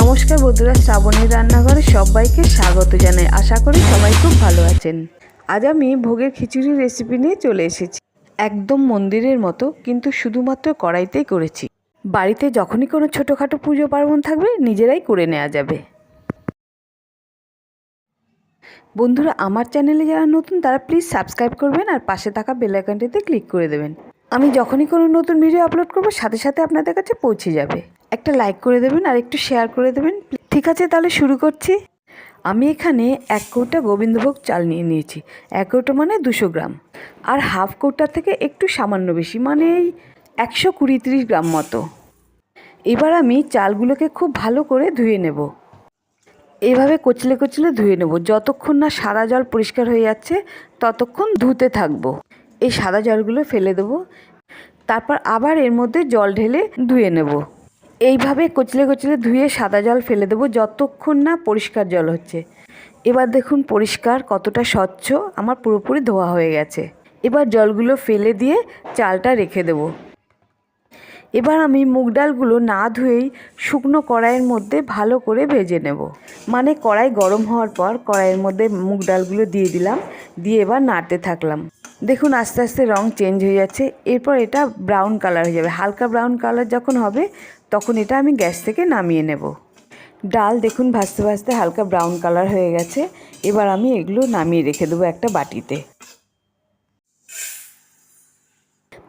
নমস্কার বন্ধুরা শ্রাবণী রান্নাঘরে সবাইকে স্বাগত জানাই। আশা করি সবাই খুব ভালো আছেন। আজ আমি ভোগের খিচুড়ি রেসিপি নিয়ে চলে এসেছি। একদম মন্দিরের মতো, কিন্তু শুধুমাত্র কড়াইতেই করেছি। বাড়িতে যখনই কোনো ছোটোখাটো পুজো পার্বণ থাকবে, নিজেরাই করে নেওয়া যাবে। বন্ধুরা, আমার চ্যানেলে যারা নতুন, তারা প্লিজ সাবস্ক্রাইব করবেন আর পাশে থাকা বেল আইকনটিতে ক্লিক করে দেবেন। আমি যখনই কোনো নতুন ভিডিও আপলোড করব, সাথে সাথে আপনাদের কাছে পৌঁছে যাবে। একটা লাইক করে দেবেন আর একটু শেয়ার করে দেবেন। ঠিক আছে, তাহলে শুরু করছি। আমি এখানে এক কৌটা গোবিন্দভোগ চাল নিয়ে নিয়েছি। এক কৌটা মানে দুশো গ্রাম। আর হাফ কৌটা থেকে একটু সামান্য বেশি মানে এই একশো কুড়ি তিরিশ গ্রাম মতো। এবার আমি চালগুলোকে খুব ভালো করে ধুয়ে নেব। এভাবে কচলে কচলে ধুয়ে নেব। যতক্ষণ না সাদা জল পরিষ্কার হয়ে যাচ্ছে, ততক্ষণ ধুতে থাকব। এই সাদা জলগুলো ফেলে দেবো। তারপর আবার এর মধ্যে জল ঢেলে ধুয়ে নেব। এইভাবে কচলে কচলে ধুয়ে সাদা জল ফেলে দেবো, যতক্ষণ না পরিষ্কার জল হচ্ছে। এবার দেখুন পরিষ্কার কতটা স্বচ্ছ, আমার পুরোপুরি ধোয়া হয়ে গেছে। এবার জলগুলো ফেলে দিয়ে চালটা রেখে দেবো। এবার আমি মুগ ডালগুলো না ধুয়েই শুকনো কড়াইয়ের মধ্যে ভালো করে ভেজে নেব। মানে কড়াই গরম হওয়ার পর কড়াইয়ের মধ্যে মুগ ডালগুলো দিয়ে দিলাম, দিয়ে এবার নাড়তে থাকলাম। দেখুন আস্তে আস্তে রং চেঞ্জ হয়ে যাচ্ছে, এরপর এটা ব্রাউন কালার হয়ে যাবে। হালকা ব্রাউন কালার যখন হবে তখন এটা আমি গ্যাস থেকে নামিয়ে নেব। ডাল দেখুন ভাজতে ভাজতে হালকা ব্রাউন কালার হয়ে গেছে। এবার আমি এগুলো নামিয়ে রেখে দেবো একটা বাটিতে।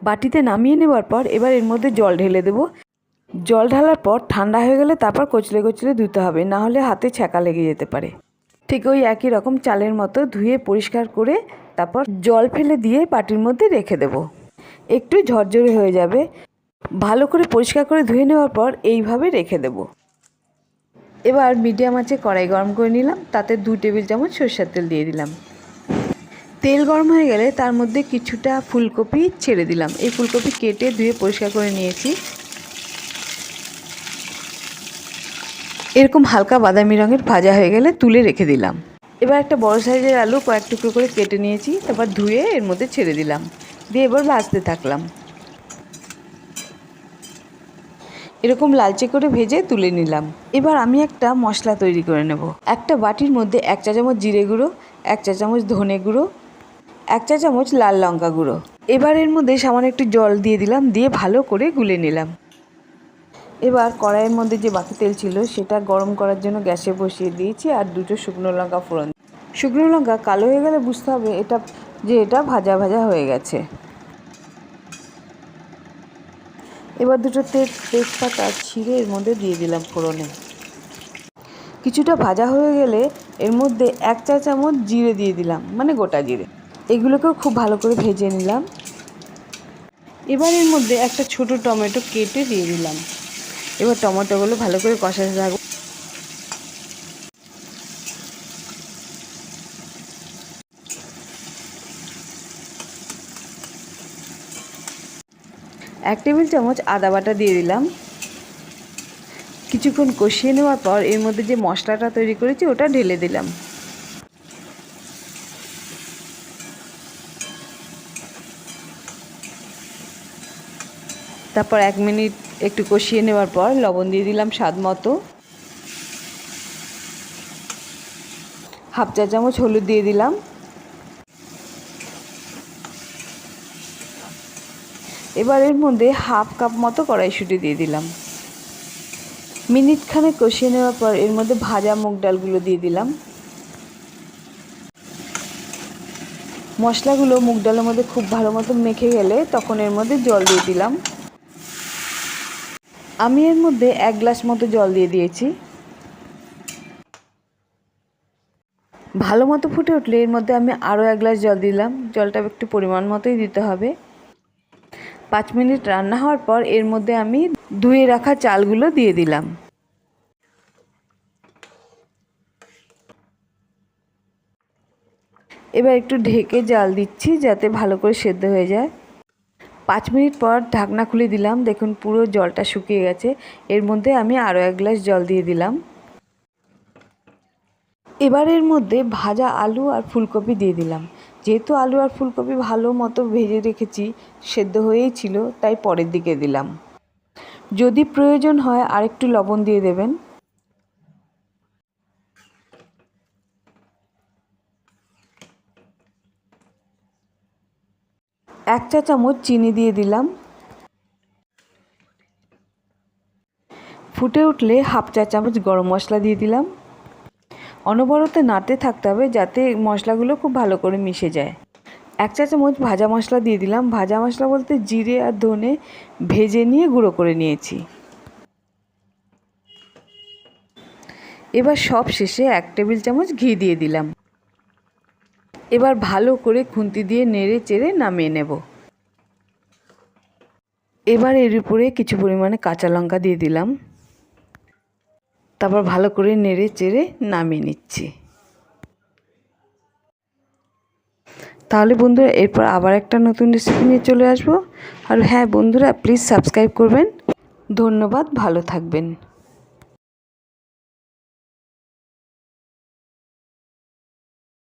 বাটিতে নামিয়ে নেওয়ার পর এবার এর মধ্যে জল ঢেলে দেবো। জল ঢালার পর ঠান্ডা হয়ে গেলে তারপর কচলে কচলে ধুতে হবে, না হলে হাতে ছ্যাঁকা লেগে যেতে পারে। ঠিক ওই একই রকম চালের মতো ধুয়ে পরিষ্কার করে তারপর জল ফেলে দিয়ে বাটির মধ্যে রেখে দেবো। একটু ঝরঝরে হয়ে যাবে। ভালো করে পরিষ্কার করে ধুয়ে নেওয়ার পর এইভাবে রেখে দেবো। এবার মিডিয়াম আঁচে কড়াই গরম করে নিলাম, তাতে দু টেবিল চামচ সরষের তেল দিয়ে দিলাম। তেল গরম হয়ে গেলে তার মধ্যে কিছুটা ফুলকপি ছেড়ে দিলাম। এই ফুলকপি কেটে ধুয়ে পরিষ্কার করে নিয়েছি। এরকম হালকা বাদামি রঙের ভাজা হয়ে গেলে তুলে রেখে দিলাম। এবার একটা বড় সাইজের আলু কয়েক টুকরো করে কেটে নিয়েছি, তারপর ধুয়ে এর মধ্যে ছেড়ে দিলাম। দিয়ে এবার ভাজতে থাকলাম। এরকম লালচে করে ভেজে তুলে নিলাম। এবার আমি একটা মশলা তৈরি করে নেব। একটা বাটির মধ্যে এক চা চামচ জিরে গুঁড়ো, এক চা চামচ ধনে গুঁড়ো, এক চা চামচ লাল লঙ্কা গুঁড়ো। এবার এর মধ্যে সামান্য একটু জল দিয়ে দিলাম, দিয়ে ভালো করে গুলে নিলাম। এবার কড়াইয়ের মধ্যে যে বাকি তেল ছিল, সেটা গরম করার জন্য গ্যাসে বসিয়ে দিয়েছি আর দুটো শুকনো লঙ্কা ফোড়ন। শুকনো লঙ্কা কালো হয়ে গেলে বুঝতে হবে এটা, যে এটা ভাজা ভাজা হয়ে গেছে। এবার দুটো তেজ তেজপাতা ছিঁড়ে এর মধ্যে দিয়ে দিলাম ফোড়নে। কিছুটা ভাজা হয়ে গেলে এর মধ্যে এক চা চামচ জিরে দিয়ে দিলাম মানে গোটা জিরে। এগুলোকেও খুব ভালো করে ভেজে নিলাম। এবার এর মধ্যে একটা ছোট টমেটো কেটে দিয়ে দিলাম। এবার টমেটোগুলো ভালো করে কষাতে থাকব। এক টেবিল চামচ আদা বাটা দিয়ে দিলাম। কিছুক্ষণ কষিয়ে নেওয়ার পর এর মধ্যে যে মশলাটা তৈরি করেছি, ওটা ঢেলে দিলাম। তারপর এক মিনিট একটু কষিয়ে নেওয়ার পর লবণ দিয়ে দিলাম স্বাদ মতো। হাফ চা চামচ হলুদ দিয়ে দিলাম। এবার এর মধ্যে হাফ কাপ মতো কড়াইশুঁটি দিয়ে দিলাম। মিনিট খানে কষিয়ে নেওয়ার পর এর মধ্যে ভাজা মুগ ডালগুলো দিয়ে দিলাম। মশলাগুলো মুগ ডালের মধ্যে খুব ভালো মতো মেখে গেলে তখন এর মধ্যে জল দিয়ে দিলাম। আমি এর মধ্যে এক গ্লাস মতো জল দিয়ে দিয়েছি। ভালো মতো ফুটে উঠলে এর মধ্যে আমি আরও এক গ্লাস জল দিলাম। জলটা একটু পরিমাণ মতোই দিতে হবে। পাঁচ মিনিট রান্না হওয়ার পর এর মধ্যে আমি ধুয়ে রাখা চালগুলো দিয়ে দিলাম। এবার একটু ঢেকে জাল দিচ্ছি যাতে ভালো করে সেদ্ধ হয়ে যায়। পাঁচ মিনিট পর ঢাকনা খুলে দিলাম। দেখুন পুরো জলটা শুকিয়ে গেছে। এর মধ্যে আমি আরও এক গ্লাস জল দিয়ে দিলাম। এবার এর মধ্যে ভাজা আলু আর ফুলকপি দিয়ে দিলাম। যেহেতু আলু আর ফুলকপি ভালো মতো ভেজে রেখেছি, সেদ্ধ হয়েই ছিল, তাই পরের দিকে দিলাম। যদি প্রয়োজন হয় আরেকটু লবণ দিয়ে দেবেন। এক চা চামচ চিনি দিয়ে দিলাম। ফুটে উঠলে হাফ চা চামচ গরম মশলা দিয়ে দিলাম। অনবরত নাড়তে থাকতে হবে যাতে মশলাগুলো খুব ভালো করে মিশে যায়। এক চা চামচ ভাজা মশলা দিয়ে দিলাম। ভাজা মশলা বলতে জিরে আর ধনে ভেজে নিয়ে গুঁড়ো করে নিয়েছি। এবার সব শেষে এক টেবিল চামচ ঘি দিয়ে দিলাম। এবার ভালো করে খুন্তি দিয়ে নেড়ে চেড়ে নামিয়ে নেব। এবার এর উপরে কিছু পরিমাণে কাঁচা লঙ্কা দিয়ে দিলাম। তারপর ভালো করে নেড়ে চেড়ে নামিয়ে নিচ্ছি। তাহলে বন্ধুরা, এরপর আবার একটা নতুন রেসিপি নিয়ে চলে আসব। আর হ্যাঁ বন্ধুরা প্লিজ সাবস্ক্রাইব করবেন। ধন্যবাদ, ভালো থাকবেন।